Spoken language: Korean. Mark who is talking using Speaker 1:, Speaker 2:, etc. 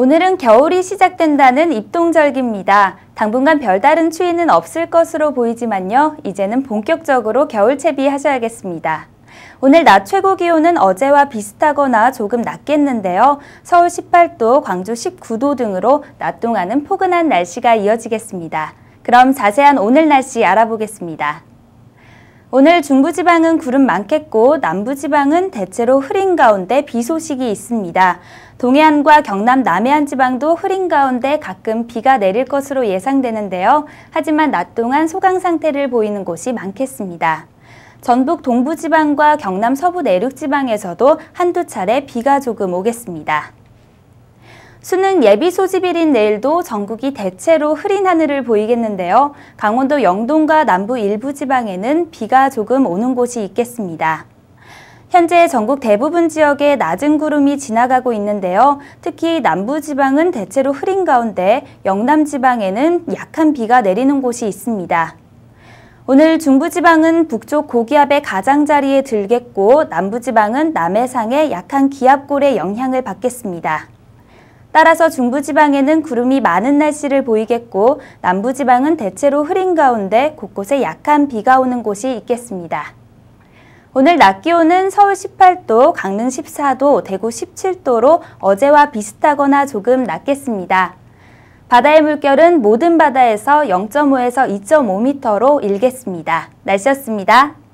Speaker 1: 오늘은 겨울이 시작된다는 입동절기입니다. 당분간 별다른 추위는 없을 것으로 보이지만요. 이제는 본격적으로 겨울 채비 하셔야겠습니다. 오늘 낮 최고 기온은 어제와 비슷하거나 조금 낮겠는데요. 서울 18도, 광주 19도 등으로 낮 동안은 포근한 날씨가 이어지겠습니다. 그럼 자세한 오늘 날씨 알아보겠습니다. 오늘 중부지방은 구름 많겠고 남부지방은 대체로 흐린 가운데 비 소식이 있습니다. 동해안과 경남 남해안 지방도 흐린 가운데 가끔 비가 내릴 것으로 예상되는데요. 하지만 낮 동안 소강 상태를 보이는 곳이 많겠습니다. 전북 동부지방과 경남 서부 내륙지방에서도 한두 차례 비가 조금 오겠습니다. 수능 예비 소집일인 내일도 전국이 대체로 흐린 하늘을 보이겠는데요. 강원도 영동과 남부 일부 지방에는 비가 조금 오는 곳이 있겠습니다. 현재 전국 대부분 지역에 낮은 구름이 지나가고 있는데요. 특히 남부 지방은 대체로 흐린 가운데 영남 지방에는 약한 비가 내리는 곳이 있습니다. 오늘 중부지방은 북쪽 고기압의 가장자리에 들겠고 남부지방은 남해상의 약한 기압골의 영향을 받겠습니다. 따라서 중부지방에는 구름이 많은 날씨를 보이겠고 남부지방은 대체로 흐린 가운데 곳곳에 약한 비가 오는 곳이 있겠습니다. 오늘 낮 기온은 서울 18도, 강릉 14도, 대구 17도로 어제와 비슷하거나 조금 낮겠습니다. 바다의 물결은 모든 바다에서 0.5에서 2.5m로 일겠습니다. 날씨였습니다.